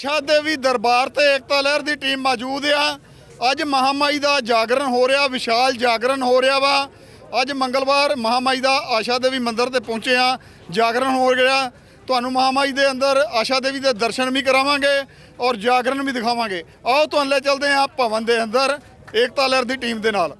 ਆਸ਼ਾ ਦੇਵੀ ਦਰਬਾਰ ਤੇ ਏਕਤਾ ਲਹਿਰ ਦੀ ਟੀਮ ਮੌਜੂਦ ਆ। ਅੱਜ ਮਹਾਮਾਈ ਦਾ ਜਾਗਰਣ ਹੋ ਰਿਹਾ, ਵਿਸ਼ਾਲ ਜਾਗਰਣ ਹੋ ਰਿਹਾ ਵਾ। ਅੱਜ ਮੰਗਲਵਾਰ ਮਹਾਮਾਈ ਦਾ ਆਸ਼ਾ ਦੇਵੀ ਮੰਦਿਰ ਤੇ ਪਹੁੰਚੇ ਆ ਜਾਗਰਣ ਹੋ ਰਿਹਾ ਤੁਹਾਨੂੰ ਮਹਾਮਾਈ ਦੇ ਅੰਦਰ ਆਸ਼ਾ ਦੇਵੀ ਦੇ ਦਰਸ਼ਨ ਵੀ ਕਰਾਵਾਂਗੇ ਔਰ ਜਾਗਰਣ ਵੀ ਦਿਖਾਵਾਂਗੇ। ਆਓ, ਤੁਹਾਨੂੰ ਲੈ ਚੱਲਦੇ ਆ ਭਵਨ ਦੇ ਅੰਦਰ ਏਕਤਾ ਲਹਿਰ ਦੀ ਟੀਮ ਦੇ ਨਾਲ।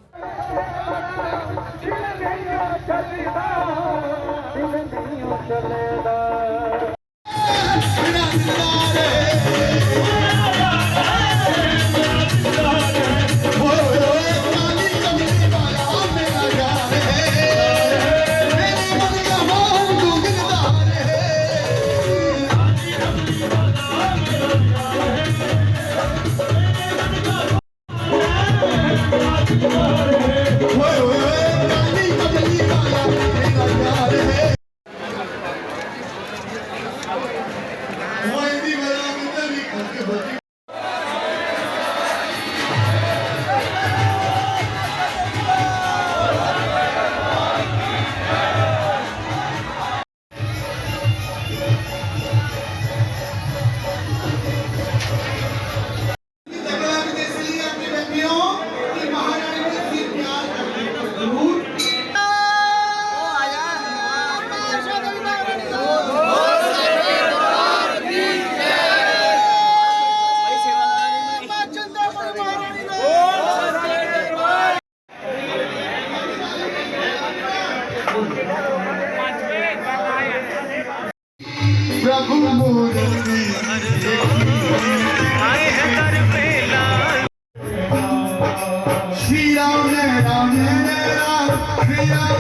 राम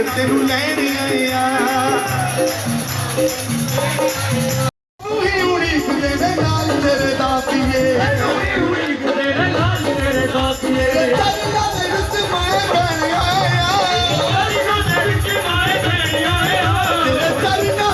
ਮੇਰੇ ਤੈਨੂੰ ਲੈਣ ਆਇਆ। ਤੂੰ ਹੀ ਉਡੀਕਦੇ ਨੇ ਨਾਲ ਤੇਰੇ ਦਾਤੀਏ ਤੇਰੇ ਚੱਲਦਾ ਦੇ ਵਿੱਚ ਮੈਂ ਬਣ ਤੇਰੇ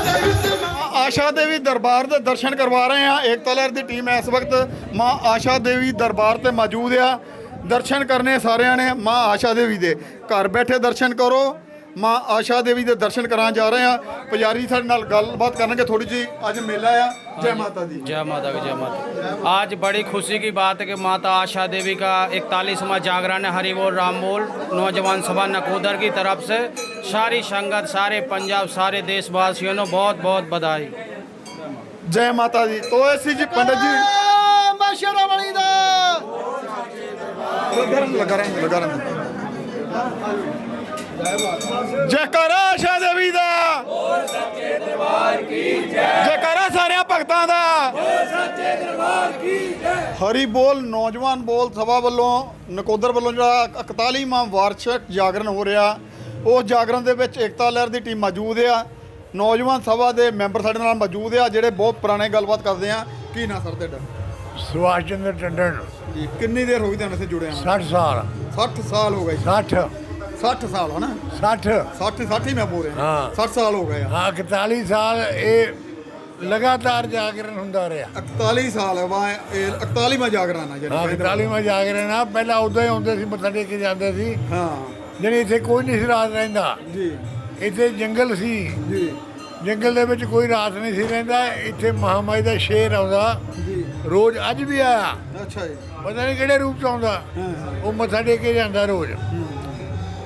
ਦੇ ਵਿੱਚ ਮੈਂ ਆਸ਼ਾ ਦੇਵੀ ਦਰਬਾਰ ਦੇ ਦਰਸ਼ਨ ਕਰਵਾ ਰਹੇ ਆ ਏਕਤਾ ਲਹਿਰ ਦੀ ਟੀਮ ਇਸ ਵਕਤ ਮਾਂ ਆਸ਼ਾ ਦੇਵੀ ਦਰਬਾਰ ਤੇ ਮੌਜੂਦ ਆ। ਦਰਸ਼ਨ ਕਰਨੇ ਸਾਰਿਆਂ ਨੇ ਮਾਂ ਆਸ਼ਾ ਦੇਵੀ ਦੇ। ਘਰ ਬੈਠੇ ਦਰਸ਼ਨ ਕਰੋ। ਮਾਂ ਆਸ਼ਾ ਦੇਵੀ ਦੇ ਦਰਸ਼ਨ ਕਰਾਂ ਜਾ ਰਹੇ ਆ ਪੁਜਾਰੀ ਸਾਡੇ ਨਾਲ ਗੱਲਬਾਤ ਕਰਨਗੇ ਥੋੜੀ ਜੀ ਅੱਜ ਮੇਲਾ ਆ ਜੈ ਮਾਤਾ ਦੀ जय माता की जय माता आज बड़ी खुशी की बात है कि माता आशा देवी का इकतालीसवां जागरण है हरि बोल राम बोल नौजवान सभा नकोदर की तरफ से सारी संगत सारे पंजाब सारे देशवासियों ने बहुत बहुत बधाई ਜੈ ਮਾਤਾ ਦੀ ਤੋ ਐਸੀ ਜੀ ਪੰਡਤ ਜੀ ਮਾਸ਼ਰਾ ਵਾਲੀ ਦਾ ਲਗਾ ਰਾਂ ਲਗਾ ਰਾਂ ਲਗਾ ਰਾਂ ਜੈਕਾਰਾ ਆਸ਼ਾ ਦੇਵੀ ਦਾ। ਬੋਲ ਸੱਚੇ ਦਰਬਾਰ ਕੀ ਜੈ ਜੈਕਾਰਾ ਸਾਰਿਆਂ ਭਗਤਾਂ ਦਾ। ਬੋਲ ਸੱਚੇ ਦਰਬਾਰ ਕੀ ਜੈ ਹਰੀ ਬੋਲ ਨੌਜਵਾਨ ਬੋਲ ਸਭਾ ਵੱਲੋਂ ਨਕੋਦਰ ਵੱਲੋਂ ਜਿਹੜਾ 41ਵਾਂ ਵਾਰਸ਼ਿਕ ਜਾਗਰਣ ਹੋ ਰਿਹਾ ਉਹ ਜਾਗਰਣ ਦੇ ਵਿੱਚ ਏਕਤਾ ਲਹਿਰ ਦੀ ਟੀਮ ਮੌਜੂਦ ਆ। ਨੌਜਵਾਨ ਸਭਾ ਦੇ ਮੈਂਬਰ ਸਾਡੇ ਨਾਲ ਮੌਜੂਦ ਆ ਜਿਹੜੇ ਬਹੁਤ ਪੁਰਾਣੇ ਗੱਲਬਾਤ ਕਰਦੇ ਆ। ਕੀ ਨਾ ਸਰ ਤੁਹਾਡਾ? ਸੁਭਾਸ਼ ਚੰਦਰ ਟੰਡਨ। ਜੀ ਕਿੰਨੀ ਦੇਰ ਹੋ ਗਈ ਤੁਹਾਨੂੰ ਇੱਥੇ ਜੁੜਿਆ ਨੂੰ? 60 ਸਾਲ। 60 ਸਾਲ ਹੋ ਗਏ 60 60 ਸਾਲ ਹਨਾ? 60 60 60 ਹੀ ਮੈਂ ਬੋਲ ਰਿਹਾ ਹਾਂ। 60 ਸਾਲ ਹੋ ਗਏ ਆ। ਹਾਂ 41 ਸਾਲ ਇਹ ਲਗਾਤਾਰ ਜਾਗਰਣ ਹੁੰਦਾ ਰਿਹਾ। 41 ਸਾਲ ਵਾ ਇਹ 41ਵਾਂ ਜਾਗਰਣ ਆ ਜਿਹੜੀ 41ਵਾਂ ਜਾਗਰਣ ਆ ਪਹਿਲਾਂ ਉਦੋਂ ਹੀ ਆਉਂਦੇ ਸੀ ਮੱਥਾ ਟੇਕ ਕੇ ਜਾਂਦੇ ਸੀ। ਹਾਂ। ਜਿਹੜੀ ਇੱਥੇ ਕੋਈ ਨਹੀਂ ਸੀ ਰਾਤ ਰਹਿੰਦਾ। ਜੀ। ਇੱਥੇ ਜੰਗਲ ਸੀ। ਜੀ। ਜੰਗਲ ਦੇ ਵਿੱਚ ਕੋਈ ਰਾਤ ਨਹੀਂ ਸੀ ਰਹਿੰਦਾ। ਇੱਥੇ ਮਹਾਮਾਈ ਦਾ ਸ਼ੇਰ ਆਉਂਦਾ। ਜੀ। ਰੋਜ਼ ਅੱਜ ਵੀ ਆਇਆ। ਅੱਛਾ ਜੀ। ਪਤਾ ਨਹੀਂ ਕਿਹੜੇ ਰੂਪ ਚ ਆਉਂਦਾ। ਉਹ ਮੱਥਾ ਟੇਕ ਕੇ ਜਾਂਦਾ ਰੋਜ਼।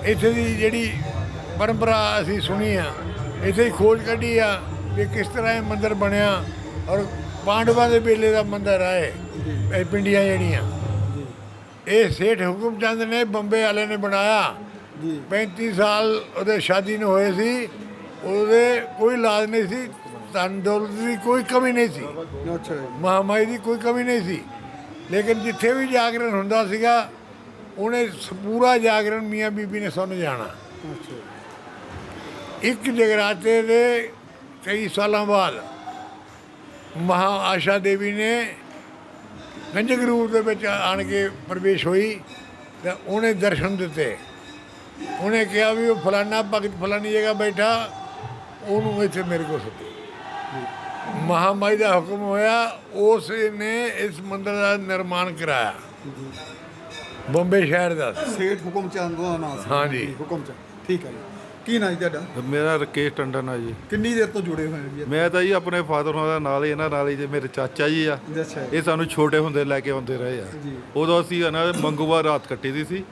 ਇੱਥੇ ਦੀ ਜਿਹੜੀ ਪਰੰਪਰਾ ਅਸੀਂ ਸੁਣੀ ਆ ਇੱਥੇ ਹੀ ਖੋਜ ਕੱਢੀ ਆ ਕਿ ਕਿਸ ਤਰ੍ਹਾਂ ਇਹ ਮੰਦਿਰ ਬਣਿਆ ਔਰ ਪਾਂਡਵਾਂ ਦੇ ਵੇਲੇ ਦਾ ਮੰਦਿਰ ਆ ਇਹ ਪਿੰਡੀਆਂ ਜਿਹੜੀਆਂ। ਇਹ ਸੇਠ ਹੁਕਮ ਚੰਦ ਨੇ ਬੰਬੇ ਵਾਲੇ ਨੇ ਬਣਾਇਆ। 35 ਸਾਲ ਉਹਦੇ ਸ਼ਾਦੀ ਨੂੰ ਹੋਏ ਸੀ ਉਹਦੇ ਕੋਈ ਇਲਾਜ ਨਹੀਂ ਸੀ ਧਨ ਦੌਲਤ ਦੀ ਕੋਈ ਕਮੀ ਨਹੀਂ ਸੀ। ਜੀ। ਮਹਾਮਾਈ ਦੀ ਕੋਈ ਕਮੀ ਨਹੀਂ ਸੀ। ਲੇਕਿਨ ਜਿੱਥੇ ਵੀ ਜਾਗਰਣ ਹੁੰਦਾ ਸੀਗਾ ਉਹਨੇ ਪੂਰਾ ਜਾਗਰਣ ਮੀਆਂ ਬੀਬੀ ਨੇ ਸੁਣ ਜਾਣਾ। ਇੱਕ ਜਗਰਾਤੇ ਦੇ ਕਈ ਸਾਲਾਂ ਬਾਅਦ ਮਹਾ ਆਸ਼ਾ ਦੇਵੀ ਨੇ ਗੰਜਕ ਰੂਪ ਦੇ ਵਿੱਚ ਆਣ ਕੇ ਪ੍ਰਵੇਸ਼ ਹੋਈ ਤੇ ਉਹਨੇ ਦਰਸ਼ਨ ਦਿੱਤੇ। ਉਹਨੇ ਕਿਹਾ ਵੀ ਉਹ ਫਲਾਨਾ ਭਗਤ ਫਲਾਨੀ ਜਗ੍ਹਾ ਬੈਠਾ ਉਹਨੂੰ ਇੱਥੇ ਮੇਰੇ ਕੋਲ ਸੱਦੋ ਮਹਾਮਾਈ ਦਾ ਹੁਕਮ ਹੋਇਆ ਉਸ ਨੇ ਇਸ ਮੰਦਿਰ ਦਾ ਨਿਰਮਾਣ ਕਰਾਇਆ। ਬੰਬੇ ਸ਼ਹਿਰ ਦਾ। ਸੇਠ ਹੁਕਮ ਚੰਦ ਦਾ ਨਾਮ ਸੀ। ਹਾਂਜੀ। ਜੀ, ਹੁਕਮ ਚੰਦ। ਠੀਕ ਹੈ ਜੀ। ਕੀ ਨਾਂ ਜੀ ਤੁਹਾਡਾ? ਮੇਰਾ ਰਕੇਸ਼ ਟੰਡਨ ਆ ਜੀ। ਕਿੰਨੀ ਦੇਰ ਤੋਂ ਜੁੜੇ ਹੋਏ ਹੋ ਜੀ? ਮੈਂ ਤਾਂ ਜੀ ਆਪਣੇ ਫਾਦਰ ਹੋਣਾ ਦਾ ਨਾਲ ਹੀ ਇਹਨਾਂ ਨਾਲ ਹੀ ਜੇ ਮੇਰੇ ਚਾਚਾ ਜੀ ਆ। ਜੀ, ਅੱਛਾ ਜੀ। ਇਹ ਸਾਨੂੰ ਛੋਟੇ ਹੁੰਦੇ ਲੈ ਕੇ ਆਉਂਦੇ ਰਹੇ ਆ। ਜੀ। ਉਦੋਂ ਅਸੀਂ ਇਹਨਾਂ ਦੇ ਮੰਗੂਵਾ ਰਾਤ ਕੱਟੀ ਦੀ ਸੀ।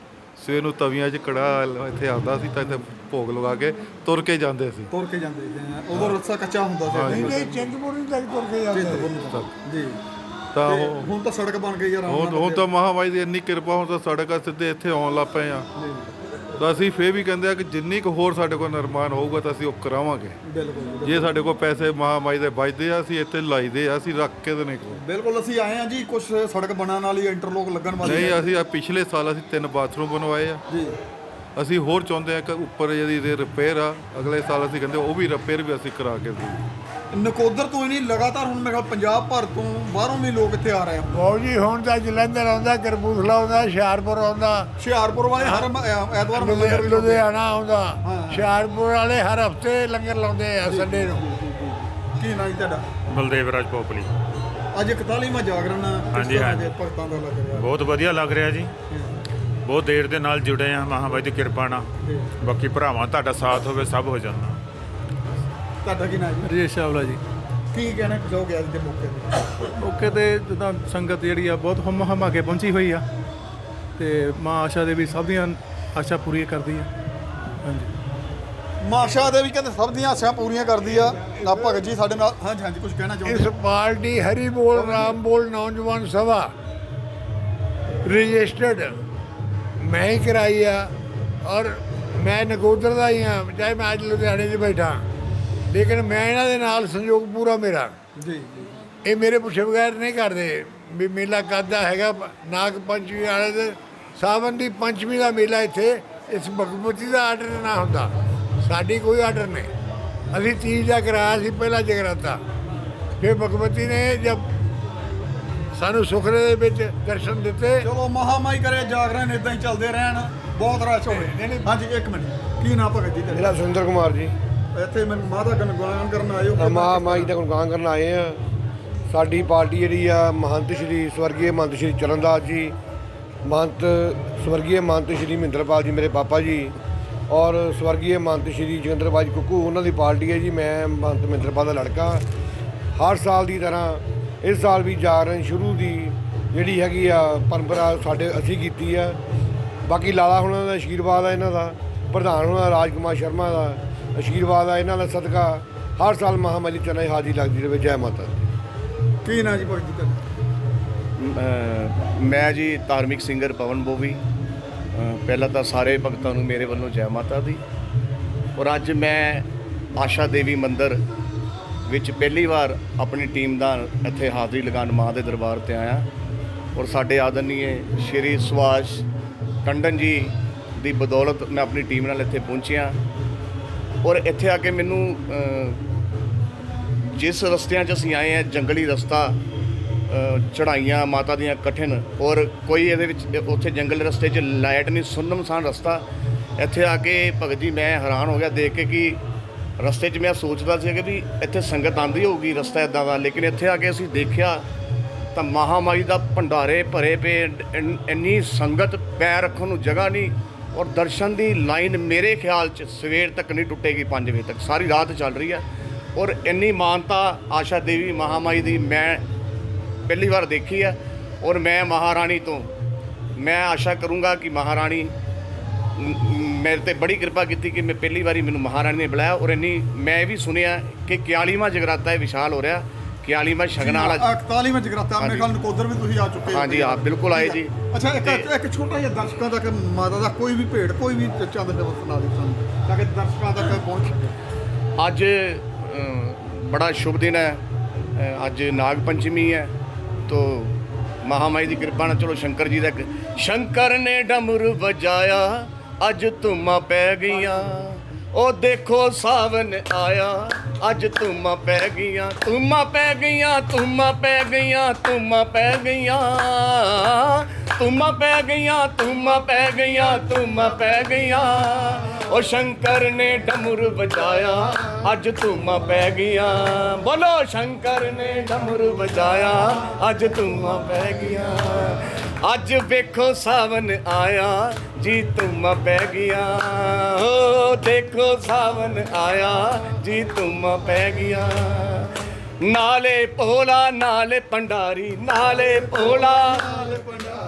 ਸਵੇਰ ਨੂੰ ਤਵੀਆਂ 'ਚ ਕੜਾ ਇੱਥੇ ਆਉਂਦਾ ਸੀ ਤਾਂ ਇੱਥੇ ਭੋਗ ਲਗਾ ਕੇ ਤੁਰ ਕੇ ਜਾਂਦੇ ਸੀ। ਤੁਰ ਕੇ ਜਾਂਦੇ ਸੀ। ਉਦੋਂ ਰਸਤਾ ਕੱਚਾ ਹੁੰਦਾ ਸੀ। ਨਹੀਂ ਚਿੰਤਪੁਰਨੀ ਤੱਕ ਤੁਰ ਕੇ ਜਾਂਦੇ ਚਿੰਤਪੁਰਨੀ ਜੀ। ਤਾਂ ਤੇ ਉਹ- ਹੁਣ ਤਾਂ ਸੜਕ ਬਣ ਗਈ ਆ ਆਰਾਮ ਹੁਣ ਹੁਣ ਤਾਂ ਮਹਾਮਾਈ ਦੀ ਇੰਨੀ ਕਿਰਪਾ ਹੁਣ ਤਾਂ ਸੜਕਾਂ ਸਿੱਧੇ ਇੱਥੇ ਆਉਣ ਲੱਗ ਪਏ ਆ। ਤਾਂ ਅਸੀਂ ਫੇਰ ਵੀ ਕਹਿੰਦੇ ਆ ਕਿ ਜਿੰਨੀ ਕੁ ਹੋਰ ਸਾਡੇ ਕੋਲ ਨਿਰਮਾਣ ਹੋਊਗਾ ਤਾਂ ਅਸੀਂ ਉਹ ਕਰਾਵਾਂਗੇ। ਬਿਲਕੁਲ ਜੇ ਸਾਡੇ ਕੋਲ ਪੈਸੇ ਮਹਾਮਾਈ ਦੇ ਬਚਦੇ ਆ ਅਸੀਂ ਇੱਥੇ ਲਾਈਦੇ ਆ ਅਸੀਂ ਰੱਖ ਕੇ ਤੇ ਨਹੀਂ ਕੋਲ ਬਿਲਕੁਲ ਅਸੀਂ ਆਏ ਆ ਜੀ ਕੁਝ ਸੜਕ ਬਣਾਉਣ ਵਾਲੀ ਇੰਟਰਲੋਕ ਲੱਗਣ ਵਾਲੀ ਨਹੀਂ। ਅਸੀਂ ਆ ਪਿਛਲੇ ਸਾਲ ਅਸੀਂ ਤਿੰਨ ਬਾਥਰੂਮ ਬਣਵਾਏ ਆ। ਜੀ। ਅਸੀਂ ਹੋਰ ਚਾਹੁੰਦੇ ਆ ਕਿ ਉੱਪਰ ਜਿਹਦੀ ਰਿਪੇਅਰ ਆ ਅਗਲੇ ਸਾਲ ਅਸੀਂ ਕਹਿੰਦੇ ਉਹ ਵੀ ਰਿਪੇਅਰ ਵੀ ਅਸੀਂ ਕਰਾ ਕੇ ਦਈਏ। ਨਕੋਦਰ ਤੋਂ ਹੀ ਨਹੀਂ ਲਗਾਤਾਰ ਹੁਣ ਮੇਰੇ ਖਿਆਲ ਪੰਜਾਬ ਭਰ ਤੋਂ ਬਾਹਰੋਂ ਵੀ ਲੋਕ ਇੱਥੇ ਆ ਰਹੇ ਆ। ਬਾਊ ਜੀ ਹੁਣ ਤਾਂ ਜਲੰਧਰ ਆਉਂਦਾ ਕਰਪੂਥਲਾ ਆਉਂਦਾ ਹੁਸ਼ਿਆਰਪੁਰ ਆਉਂਦਾ। ਹੁਸ਼ਿਆਰਪੁਰ ਵਾਲੇ ਹਰ ਮ- ਐ- ਐਤਵਾਰ ਨੂੰ ਲੁਧਿ- ਲੰਗਰ ਵੀ ਲਾਉਂਦੇ ਆ। ਲੁਧਿਆਣਾ ਆਉਂਦਾ। ਹੁਸ਼ਿਆਰਪੁਰ ਵਾਲੇ ਹਰ ਹਫ਼ਤੇ ਲੰਗਰ ਲਾਉਂਦੇ ਆ ਸੰਡੇ ਨੂੰ। ਕੀ ਨਾਂ ਜੀ ਤੁਹਾਡਾ? ਬਲਦੇਵ ਰਾਜ ਪੋਪਲੀ ਅੱਜ 41ਵਾਂ ਜਾਗਰਣ ਕਿਸ ਹਾਂਜੀ, ਤਰ੍ਹਾਂ ਹਾਂਜੀ। ਦੇ ਭਗਤਾਂ ਦਾ ਲੱਗ ਰਿਹਾ? ਬਹੁਤ ਵਧੀਆ ਲੱਗ ਰਿਹਾ ਜੀ। ਬਹੁਤ ਦੇਰ ਦੇ ਨਾਲ ਜੁੜੇ ਆ ਮਹਾਬਾਈ ਦੀ ਕਿਰਪਾ ਨਾਲ। ਬਾਕੀ ਭਰਾਵਾਂ ਤੁਹਾਡਾ ਸਾਥ ਹੋਵੇ ਸਭ ਹੋ ਜਾਂਦਾ। ਤੁਹਾਡਾ ਕੀ ਨਾਂ ਜੀ? ਰਜੇਸ਼ ਚਾਵਲਾ ਜੀ। ਕੀ ਕਹਿਣਾ ਚਾਹੋਗੇ ਅੱਜ ਦੇ ਮੌਕੇ ਤੇ? ਮੌਕੇ ਤੇ ਜਿੱਦਾਂ ਸੰਗਤ ਜਿਹੜੀ ਆ ਬਹੁਤ ਹਮ ਹਮਾ ਕੇ ਪਹੁੰਚੀ ਹੋਈ ਆ। ਤੇ ਮਾਂ ਆਸ਼ਾ ਦੇਵੀ ਸਭ ਦੀਆਂ ਆਸ਼ਾ ਪੂਰੀਆਂ ਕਰਦੀ ਆ। ਹਾਂਜੀ। ਮਾਸ਼ਾ ਦੇ ਵੀ ਕਹਿੰਦੇ ਸਭ ਦੀਆਂ ਆਸਾਂ ਪੂਰੀਆਂ ਕਰਦੀ ਆ। ਆ ਭਗਤ ਜੀ ਸਾਡੇ ਨਾਲ ਹਾਂਜੀ ਹਾਂਜੀ ਕੁਝ ਕਹਿਣਾ ਚਾਹੁੰਦੇ ਇਸ ਪਾਰਟੀ ਹਰੀ ਬੋਲ ਰਾਮ ਬੋਲ ਨੌਜਵਾਨ ਸਭਾ ਰਜਿਸਟਰਡ। ਮੈਂ ਹੀ ਕਰਾਈ ਆ ਔਰ ਮੈਂ ਨਗੋਦਰ ਦਾ ਹੀ ਆ ਚਾਹੇ ਮੈਂ ਅੱਜ ਲੁਧਿਆਣੇ 'ਚ ਬੈਠਾ। ਲੇਕਿਨ ਮੈਂ ਇਹਨਾਂ ਦੇ ਨਾਲ ਸੰਯੋਗ ਪੂਰਾ ਮੇਰਾ। ਜੀ ਜੀ। ਇਹ ਮੇਰੇ ਪੁੱਛੇ ਬਗੈਰ ਨਹੀਂ ਕਰਦੇ। ਵੀ ਮੇਲਾ ਕਾਦਾ ਹੈਗਾ? ਨਾਗ ਪੰਚਮੀ ਵਾਲੇ ਦੇ ਸਾਵਨ ਦੀ ਪੰਚਮੀ ਦਾ ਮੇਲਾ ਇੱਥੇ ਇਸ ਭਗਵਤੀ ਦਾ ਆਰਡਰ ਨਾ ਹੁੰਦਾ। ਸਾਡੀ ਕੋਈ ਆਰਡਰ ਨਹੀਂ। ਅਸੀਂ ਤੀਜ ਦਾ ਕਰਾਇਆ ਸੀ ਪਹਿਲਾ ਜਗਰਾਤਾ। ਫਿਰ ਭਗਵਤੀ ਨੇ ਜਦ ਸਾਨੂੰ ਸੁਖਰੇ ਦੇ ਵਿੱਚ ਦਰਸ਼ਨ ਦਿੱਤੇ। ਚਲੋ ਮਹਾਮਾਈ ਕਰੇ ਜਾਗਰਣ ਇਦਾਂ ਹੀ ਚੱਲਦੇ ਰਹਿਣ। ਬਹੁਤ ਰਸ਼ ਹੋਵੇ। ਹਾਂਜੀ ਇੱਕ ਮਿੰਟ। ਕੀ ਨਾਂ ਭਗਤ ਜੀ ਮੇਰਾ ਸੁਰਿੰਦਰ ਕੁਮਾਰ ਜੀ। ਇੱਥੇ ਮੈਨੂੰ ਮਾਤਾ ਗੁਣਗਾਨ ਕਰਨ ਆਏ ਹੋ। ਮਹਾ ਮਾਈ ਦਾ ਗੁਣਗਾਨ ਕਰਨ ਆਏ ਆ। ਸਾਡੀ ਪਾਰਟੀ ਜਿਹੜੀ ਆ, ਮਹੰਤ ਸ਼੍ਰੀ ਸਵਰਗੀ ਮਹੰਤ ਸ਼੍ਰੀ ਚਰਨਦਾਸ ਜੀ, ਮਹੰਤ ਸਵਰਗੀ ਮਹੰਤ ਸ਼੍ਰੀ ਮਹਿੰਦਰਪਾਲ ਜੀ ਮੇਰੇ ਪਾਪਾ ਜੀ, ਔਰ ਸਵਰਗੀ ਮਹੰਤ ਸ਼੍ਰੀ ਜਗਿੰਦਰਪਾਲ ਕੁੱਕੂ, ਉਹਨਾਂ ਦੀ ਪਾਰਟੀ ਹੈ ਜੀ, ਮੈਂ ਮਹੰਤ ਮਹਿੰਦਰਪਾਲ ਦਾ ਲੜਕਾ। ਹਰ ਸਾਲ ਦੀ ਤਰ੍ਹਾਂ ਇਸ ਸਾਲ ਵੀ ਜਾਗਰਣ ਸ਼ੁਰੂ ਦੀ ਜਿਹੜੀ ਹੈਗੀ ਆ ਪਰੰਪਰਾ ਸਾਡੇ ਅਸੀਂ ਕੀਤੀ ਆ। ਬਾਕੀ ਲਾਲਾ ਹੁਣਾਂ ਦਾ ਆਸ਼ੀਰਵਾਦ ਆ ਇਹਨਾਂ ਦਾ, ਪ੍ਰਧਾਨ ਹੁਣਾਂ ਦਾ, ਰਾਜਕੁਮਾਰ ਸ਼ਰਮਾ ਦਾ ਆਸ਼ੀਰਵਾਦ ਆ ਇਹਨਾਂ ਦਾ ਸਦਕਾ ਹਰ ਸਾਲ ਮਹਾਮਾਲੀ ਚਨਾਈ ਹਾਜ਼ਰੀ ਲੱਗਦੀ ਰਹੇ ਜੈ ਮਾਤਾ ਦੀ। ਕੀ ਨਾਂ ਜੀ ਭਗਤ ਜੀ ਤੁਹਾਡਾ? ਮੈਂ ਜੀ ਧਾਰਮਿਕ ਸਿੰਗਰ ਪਵਨ ਬੋਵੀ। ਪਹਿਲਾਂ ਤਾਂ ਸਾਰੇ ਭਗਤਾਂ ਨੂੰ ਮੇਰੇ ਵੱਲੋਂ ਜੈ ਮਾਤਾ ਦੀ। ਔਰ ਅੱਜ ਮੈਂ ਆਸ਼ਾ ਦੇਵੀ ਮੰਦਿਰ ਵਿੱਚ ਪਹਿਲੀ ਵਾਰ ਆਪਣੀ ਟੀਮ ਦਾ ਇੱਥੇ ਹਾਜ਼ਰੀ ਲਗਾਉਣ ਮਾਂ ਦੇ ਦਰਬਾਰ ਤੇ ਆਇਆ। ਔਰ ਸਾਡੇ ਆਦਰਨੀਏ ਸ਼੍ਰੀ ਸੁਭਾਸ਼ ਟੰਡਨ ਜੀ ਦੀ ਬਦੌਲਤ ਮੈਂ ਆਪਣੀ ਟੀਮ ਨਾਲ ਇੱਥੇ ਪਹੁੰਚਿਆ। ਔਰ ਇੱਥੇ ਆ ਕੇ ਮੈਨੂੰ ਜਿਸ ਰਸਤਿਆਂ 'ਚ ਅਸੀਂ ਆਏ ਆ ਜੰਗਲੀ ਰਸਤਾ ਅ, ਚੜਾਈਆਂ ਮਾਤਾ ਦੀਆਂ ਕਠਿਨ ਔਰ ਕੋਈ ਇਹਦੇ ਵਿੱਚ ਉੱਥੇ ਜੰਗਲ ਰਸਤੇ 'ਚ ਲਾਈਟ ਨਹੀਂ ਸੁੰਨਮਸਾਨ ਰਸਤਾ ਇੱਥੇ ਆ ਕੇ ਭਗਤ ਜੀ ਮੈਂ ਹੈਰਾਨ ਹੋ ਗਿਆ ਦੇਖ ਕੇ ਕਿ ਰਸਤੇ 'ਚ ਮੈਂ ਸੋਚਦਾ ਸੀ ਕਿ ਵੀ ਇੱਥੇ ਸੰਗਤ ਆਂਦੀ ਹੋਊਗੀ ਰਸਤਾ ਇਦਾਂ ਦਾ ਲੇਕਿਨ ਇੱਥੇ ਆ ਕੇ ਅਸੀਂ ਦੇਖਿਆ ਤਾਂ ਮਹਾਮਾਈ ਦਾ ਭੰਡਾਰੇ ਭਰੇ ਪਏ ਇੰਨੀ ਸੰਗਤ ਪੈਰ ਰੱਖਣ ਨੂੰ ਜਗ੍ਹਾ ਨਹੀਂ ਔਰ ਦਰਸ਼ਨ ਦੀ ਲਾਈਨ ਮੇਰੇ ਖਿਆਲ 'ਚ ਸਵੇਰ ਤੱਕ ਨਹੀਂ ਟੁੱਟੇਗੀ 5 ਵਜੇ ਤੱਕ। ਸਾਰੀ ਰਾਤ ਚੱਲ ਰਹੀ ਹੈ। ਔਰ ਇੰਨੀ ਮਾਨਤਾ ਆਸ਼ਾ ਦੇਵੀ ਮਹਾਮਾਈ ਦੀ ਮੈਂ ਪਹਿਲੀ ਵਾਰ ਦੇਖੀ ਹੈ। ਔਰ ਮੈਂ ਮਹਾਰਾਣੀ ਤੋਂ, ਮੈਂ ਆਸ਼ਾ ਕਰੂੰਗਾ ਕਿ ਮਹਾਰਾਣੀ ਮੇਰੇ ਤੇ ਬੜੀ ਕਿਰਪਾ ਕੀਤੀ ਕਿ ਮੈਂ ਪਹਿਲੀ ਵਾਰੀ ਮੈਨੂੰ ਮਹਾਰਾਣੀ ਨੇ ਬੁਲਾਇਆ। ਔਰ ਇੰਨੀ ਮੈਂ ਇਹ ਵੀ ਸੁਣਿਆ ਕਿ 41ਵਾਂ ਜਗਰਾਤਾ ਹੈ ਵਿਸ਼ਾਲ ਹੋ ਰਿਹਾ। 41ਵਾਂ ਸ਼ਗਨਾਂ ਵਾਲਾ 41ਵਾਂ ਜਗਰਾਤਾ ਮੇਰੇ ਹਾਂਜੀ। ਖਿਆਲ ਨਕੋਦਰ ਵੀ ਤੁਸੀਂ ਆ ਚੁੱਕੇ ਹੋ। ਹਾਂਜੀ ਆਪ ਬਿਲਕੁਲ ਆਏ ਜੀ। ਅੱਛਾ ਇੱਕ ਇੱਕ ਛੋਟਾ ਜਿਹਾ ਦਰਸ਼ਕਾਂ ਤੱਕ ਮਾਤਾ ਦਾ ਕੋਈ ਵੀ ਭੇਡ ਕੋਈ ਵੀ ਚੰਦ ਸ਼ਬਦ ਸੁਣਾ ਦਿਓ ਸਾਨੂੰ ਤਾਂ ਕਿ ਦਰਸ਼ਕਾਂ ਤੱਕ ਪਹੁੰਚ ਸਕੇ। ਅੱਜ ਬੜਾ ਸ਼ੁਭ ਦਿਨ ਹੈ। ਅੱਜ ਨਾਗ ਪੰਚਮੀ ਹੈ। ਤੋ ਮਹਾਮਾਈ ਦੀ ਕਿਰਪਾ ਨਾਲ ਚਲੋ ਸ਼ੰਕਰ ਜੀ ਦਾ ਇੱਕ ਸ਼ੰਕਰ ਨੇ ਡਮਰੂ ਵਜਾਇਆ ਅੱਜ ਧੂਮਾਂ ਪੈ ਗਈਆਂ। ਉਹ ਦੇਖੋ ਸਾਵਨ ਆਇਆ। ਅੱਜ ਧੂਮਾਂ ਪੈ ਗਈਆਂ ਧੂਮਾਂ ਪੈ ਗਈਆਂ ਧੂਮਾਂ ਪੈ ਗਈਆਂ ਧੂਮਾਂ ਪੈ ਗਈਆਂ। ਧੂਮਾਂ ਪੈ ਗਈਆਂ, ਧੂਮਾਂ ਪੈ ਗਈਆਂ, ਧੂਮਾਂ ਪੈ ਗਈਆਂ। ਉਹ ਸ਼ੰਕਰ ਨੇ ਡਮਰ ਵਜਾਇਆ, ਅੱਜ ਧੂਮਾਂ ਪੈ ਗਈਆਂ। ਬੋਲੋ, ਸ਼ੰਕਰ ਨੇ ਡਮਰੂ ਵਜਾਇਆ, ਅੱਜ ਧੂਮਾਂ ਪੈ ਗਈਆਂ। ਅੱਜ ਵੇਖੋ ਸਾਵਨ ਆਇਆ, ਜੀ ਧੂਮਾਂ ਪੈ ਗਈਆਂ। ਹੋ, ਦੇਖੋ ਸਾਵਨ ਆਇਆ, ਜੀ ਧੂਮਾਂ ਪੈ ਗਈਆਂ। ਨਾਲੇ ਭੋਲਾ, ਨਾਲੇ ਪੰਡਾਰੀ, ਨਾਲੇ ਭੋਲਾ।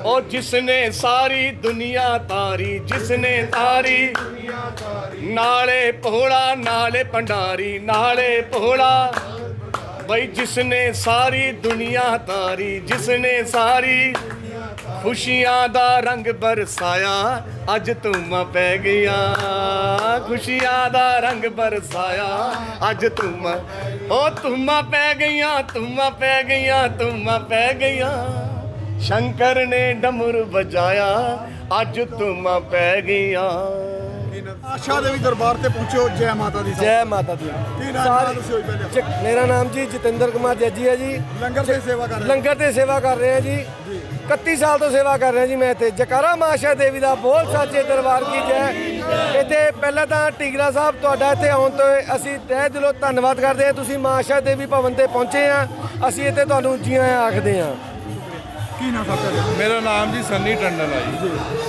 ਉਹ ਜਿਸਨੇ ਸਾਰੀ ਦੁਨੀਆ ਤਾਰੀ, ਜਿਸਨੇ ਤਾਰੀ, ਨਾਲੇ ਭੋਲਾ, ਨਾਲੇ ਪੰਡਾਰੀ ਨਾਲੇ ਭੋਲਾ। ਬਈ ਜਿਸਨੇ ਸਾਰੀ ਦੁਨੀਆ ਤਾਰੀ, ਜਿਸਨੇ ਸਾਰੀ ਖੁਸ਼ੀਆਂ ਦਾ ਰੰਗ ਬਰਸਾਇਆ, ਅੱਜ ਧੂਮਾਂ ਪੈ ਗਈਆਂ। ਖੁਸ਼ੀਆਂ ਦਾ ਰੰਗ ਬਰਸਾਇਆ, ਅੱਜ ਧੂਮਾਂ ਉਹ ਧੂਮਾਂ ਪੈ ਗਈਆਂ ਧੂਮਾਂ ਪੈ ਗਈਆਂ ਧੂਮਾਂ ਪੈ ਗਈਆਂ। ਸ਼ੰਕਰ ਨੇ ਡਮਰੂ ਵਜਾਇਆ ਅੱਜ ਧੂਮਾਂ ਪੈ ਗਈਆਂ। ਆਸ਼ਾ ਦੇਵੀ ਦਰਬਾਰ ਤੇ ਪਹੁੰਚਿਓ ਜੈ ਮਾਤਾ ਦੀ। ਜੈ ਮਾਤਾ ਦੀ। ਕੀ ਨਾਮ ਤੁਸੀਂ ਹੋਈ ਪਹਿਲੇ? ਮੇਰਾ ਨਾਮ ਜੀ ਜਤਿੰਦਰ ਕੁਮਾਰ ਜੱਜੀ ਹੈ ਜੀ। ਲੰਗਰ ਦੀ ਸੇਵਾ ਕਰ ਰਹੇ ਲੰਗਰ ਤੇ ਸੇਵਾ ਕਰ ਰਹੇ ਹਾਂ ਜੀ। 31 ਸਾਲ ਤੋਂ ਸੇਵਾ ਕਰ ਰਿਹਾ ਜੀ ਮੈਂ ਇੱਥੇ। ਜਕਾਰਾ ਮਾਸ਼ਾ ਦੇਵੀ ਦਾ ਬੋਲ ਸਾਚੇ ਦਰਬਾਰ ਕੀ ਜੈ। ਇੱਥੇ ਪਹਿਲਾਂ ਤਾਂ ਟਿਗਰਾ ਸਾਹਿਬ ਤੁਹਾਡਾ ਇੱਥੇ ਆਉਣ ਤੋਂ ਅਸੀਂ ਤਹਿ ਦਿਲੋਂ ਧੰਨਵਾਦ ਕਰਦੇ ਹਾਂ। ਤੁਸੀਂ ਮਾਸ਼ਾ ਦੇਵੀ ਭਵਨ ਤੇ ਪਹੁੰਚੇ ਆ ਅਸੀਂ ਇੱਥੇ ਤੁਹਾਨੂੰ ਜੀ ਆਇਆਂ ਆਖਦੇ ਹਾਂ। ਕੀ ਨਾਮ ਸਾਡਾ ਮੇਰਾ ਨਾਮ ਜੀ ਸੰਨੀ ਟੰਡਨ ਆ ਜੀ।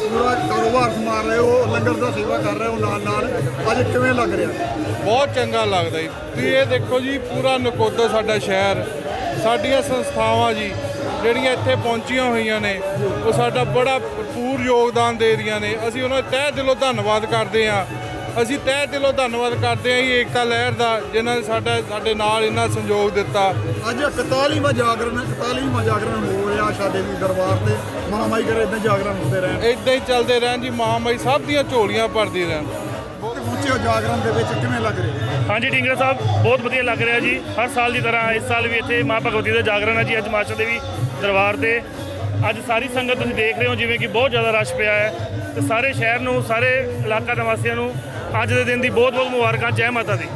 ਪੂਰਾ ਕਾਰੋਬਾਰ ਸੰਭਾਲ ਰਹੇ ਹੋ ਲੰਗਰ ਦਾ ਸੇਵਾ ਕਰ ਰਹੇ ਹੋ ਨਾਲ ਨਾਲ। ਅੱਜ ਕਿਵੇਂ ਲੱਗ ਰਿਹਾ? ਬਹੁਤ ਚੰਗਾ ਲੱਗਦਾ ਜੀ। ਤੁਸੀਂ ਇਹ ਦੇਖੋ ਜੀ ਪੂਰਾ ਨਕੋਦਰ ਸਾਡਾ ਸ਼ਹਿਰ ਸਾਡੀਆਂ ਸੰਸਥਾਵਾਂ ਜੀ ਜਿਹੜੀਆਂ ਇੱਥੇ ਪਹੁੰਚੀਆਂ ਹੋਈਆਂ ਨੇ ਉਹ ਸਾਡਾ ਬੜਾ ਭਰਪੂਰ ਯੋਗਦਾਨ ਦੇ ਰਹੀਆਂ ਨੇ। ਅਸੀਂ ਉਹਨਾਂ ਦਾ ਤਹਿ ਦਿਲੋਂ ਧੰਨਵਾਦ ਕਰਦੇ ਹਾਂ। ਅਸੀਂ ਤਹਿ ਦਿਲੋਂ ਧੰਨਵਾਦ ਕਰਦੇ ਹਾਂ ਜੀ ਏਕਤਾ ਲਹਿਰ ਦਾ ਜਿਨ੍ਹਾਂ ਨੇ ਸਾਡਾ ਸਾਡੇ ਨਾਲ ਇੰਨਾ ਸੰਯੋਗ ਦਿੱਤਾ। ਅੱਜ 41ਵਾਂ ਜਾਗਰਣ ਹੈ 41ਵਾਂ ਜਾਗਰਣ ਹੋ ਰਿਹਾ ਆਸ਼ਾ ਦੇਵੀ ਦਰਬਾਰ ਤੇ। ਮਹਾਮਾਈ ਕਰੇ ਇਦਾਂ ਜਾਗਰਣ ਹੁੰਦੇ ਰਹਿਣ। ਇਦਾਂ ਹੀ ਚੱਲਦੇ ਰਹਿਣ ਜੀ ਮਹਾਮਾਈ ਸਭ ਦੀਆਂ ਝੋਲੀਆਂ ਭਰਦੀ ਰਹਿਣ। ਬਹੁਤ ਪਹੁੰਚੇ ਹੋ ਜਾਗਰਣ ਦੇ ਵਿੱਚ ਕਿਵੇਂ ਲੱਗ ਰਿਹਾ? ਹਾਂਜੀ ਡਿੰਗਰਾ ਸਾਹਿਬ ਬਹੁਤ ਵਧੀਆ ਲੱਗ ਰਿਹਾ ਜੀ। ਹਰ ਸਾਲ ਦੀ ਤਰ੍ਹਾਂ ਇਸ ਸਾਲ ਵੀ ਇੱਥੇ ਮਾਂ ਭਗਵਤੀ ਦਾ ਜਾਗਰਣ ਹੈ ਜੀ ਅੱਜ ਮਾਤਾ ਦੇਵੀ ਦਰਬਾਰ ਤੇ। ਅੱਜ ਸਾਰੀ ਸੰਗਤ ਤੁਸੀਂ ਦੇਖ ਰਹੇ ਹੋ ਜਿਵੇਂ ਕਿ ਬਹੁਤ ਜ਼ਿਆਦਾ ਰਸ਼ ਪਿਆ ਹੈ। ਤੇ ਸਾਰੇ ਸ਼ਹਿਰ ਨੂੰ ਸਾਰੇ ਇਲਾਕਾ ਨਿਵਾਸੀਆਂ ਨੂੰ ਅੱਜ ਦੇ ਦਿਨ ਦੀ ਬਹੁਤ ਬਹੁਤ ਮੁਬਾਰਕਾਂ ਜੈ ਮਾਤਾ ਦੀ।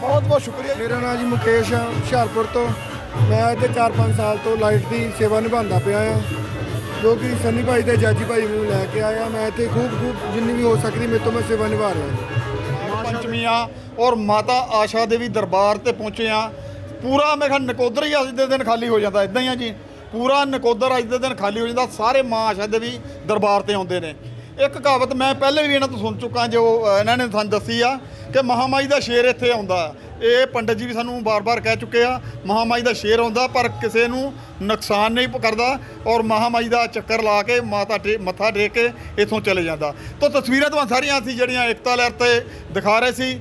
ਬਹੁਤ ਬਹੁਤ ਸ਼ੁਕਰੀਆ ਮੇਰਾ ਨਾਮ ਜੀ ਮੁਕੇਸ਼ ਆ ਹੁਸ਼ਿਆਰਪੁਰ ਤੋਂ। ਮੈਂ ਇੱਥੇ 4-5 ਸਾਲ ਤੋਂ ਲਾਈਟ ਦੀ ਸੇਵਾ ਨਿਭਾਉਂਦਾ ਪਿਆ ਆ ਜੋ ਕਿ ਸੰਨੀ ਭਾਈ ਤੇ ਜਾਜੀ ਭਾਈ ਮੈਨੂੰ ਲੈ ਕੇ ਆਇਆ। ਮੈਂ ਇੱਥੇ ਖੂਬ ਖੂਬ ਜਿੰਨੀ ਵੀ ਹੋ ਸਕਦੀ ਮੇਰੇ ਤੋਂ ਮੈਂ ਸੇਵਾ ਨਿਭਾ ਰਿਹਾ। ਪੰਚਮੀਆਂ ਔਰ ਮਾਤਾ ਆਸ਼ਾ ਦੇਵੀ ਦਰਬਾਰ ਤੇ ਪਹੁੰਚੇ ਆ। ਪੂਰਾ ਮੇਰੇ ਖਿਆਲ ਨਕੋਦਰ ਹੀ ਅੱਜ ਦੇ ਦਿਨ ਖਾਲੀ ਹੋ ਜਾਂਦਾ ਇਦਾਂ ਹੀ ਆ ਜੀ। ਪੂਰਾ ਨਕੋਦਰ ਅੱਜ ਦੇ ਦਿਨ ਖਾਲੀ ਹੋ ਜਾਂਦਾ ਸਾਰੇ ਮਾਂ ਆਸ਼ਾ ਦੇਵੀ ਦਰਬਾਰ ਤੇ ਆਉਂਦੇ ਨੇ। ਇੱਕ ਕਹਾਵਤ ਮੈਂ ਪਹਿਲੇ ਵੀ ਇਹਨਾਂ ਤੋਂ ਸੁਣ ਚੁੱਕਾ ਜੋ ਇਹਨਾਂ ਨੇ ਸਾਨੂੰ ਦੱਸੀ ਆ ਕਿ ਮਹਾਮਾਈ ਦਾ ਸ਼ੇਰ ਇੱਥੇ ਆਉਂਦਾ। ਇਹ ਪੰਡਤ ਜੀ ਵੀ ਸਾਨੂੰ ਬਾਰ-ਬਾਰ ਕਹਿ ਚੁੱਕੇ ਆ, ਮਹਾਮਾਈ ਦਾ ਸ਼ੇਰ ਆਉਂਦਾ, ਪਰ ਕਿਸੇ ਨੂੰ ਨੁਕਸਾਨ ਨਹੀਂ ਕਰਦਾ ਔਰ ਮਹਾਮਾਈ ਦਾ ਚੱਕਰ ਲਾ ਕੇ ਮਾਤਾ ਟੇ, ਮੱਥਾ ਟੇਕ ਕੇ ਇੱਥੋਂ ਚਲੇ ਜਾਂਦਾ। ਤਾਂ ਤਸਵੀਰਾਂ ਤੁਹਾਨੂੰ ਸਾਰੀਆਂ ਅਸੀਂ ਜਿਹੜੀਆਂ ਏਕਤਾ ਲਹਿਰ ਤੇ ਦਿਖਾ ਰਹੇ ਸੀ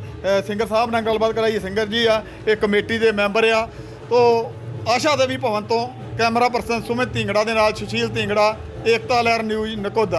ਸਿੰਗਰ ਸਾਹਿਬ ਨਾਲ ਗੱਲਬਾਤ ਕਰਾਈ ਸਿੰਗਰ ਜੀ ਆ, ਇਹ ਕਮੇਟੀ ਦੇ ਮੈਂਬਰ ਆ। ਤੋਂ ਆਸ਼ਾ ਦੇਵੀ ਭਵਨ ਤੋਂ ਕੈਮਰਾ ਪਰਸਨ ਸੁਮਿਤ ਢਿੰਗੜਾ ਦੇ ਨਾਲ ਸੁਸ਼ੀਲ ਢਿੰਗੜਾ, ਏਕਤਾ ਲਹਿਰ ਨਿਊਜ਼ ਨਕੋਦਾ